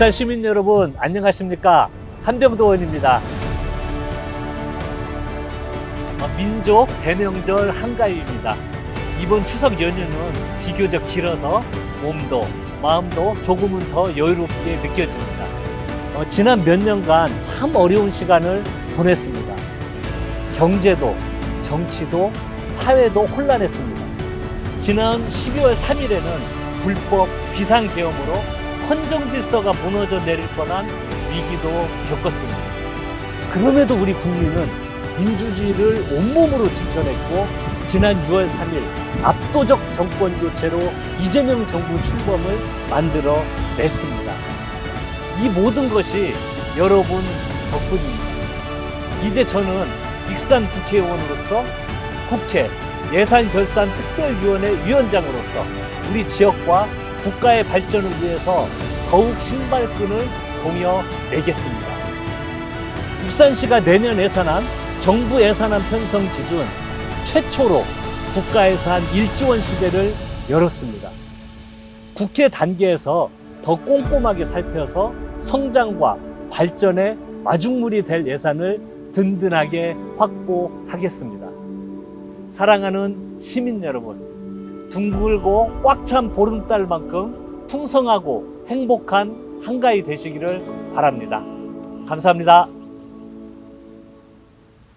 익산 시민 여러분 안녕하십니까 한병도원입니다. 어, 민족 대명절 한가위입니다. 이번 추석 연휴는 비교적 길어서 몸도 마음도 조금은 더 여유롭게 느껴집니다. 어, 지난 몇 년간 참 어려운 시간을 보냈습니다. 경제도 정치도 사회도 혼란했습니다. 지난 12월 3일에는 불법 비상계엄으로 헌정 질서가 무너져 내릴 뻔한 위기도 겪었습니다. 그럼에도 우리 국민은 민주주의를 온몸으로 지켜냈고 지난 6월 3일 압도적 정권 교체로 이재명 정부 출범을 만들어 냈습니다. 이 모든 것이 여러분 덕분입니다. 이제 저는 익산 국회의원으로서 국회 예산결산특별위원회 위원장으로서 우리 지역과 국가의 발전을 위해서 더욱 신발끈을 동여 내겠습니다. 익산시가 내년 예산안 정부 예산안 편성 기준 최초로 국가 예산 1조 원 시대를 열었습니다. 국회 단계에서 더 꼼꼼하게 살펴서 성장과 발전의 마중물이 될 예산을 든든하게 확보하겠습니다. 사랑하는 시민 여러분, 둥글고 꽉 찬 보름달만큼 풍성하고 행복한 한가위 되시기를 바랍니다. 감사합니다.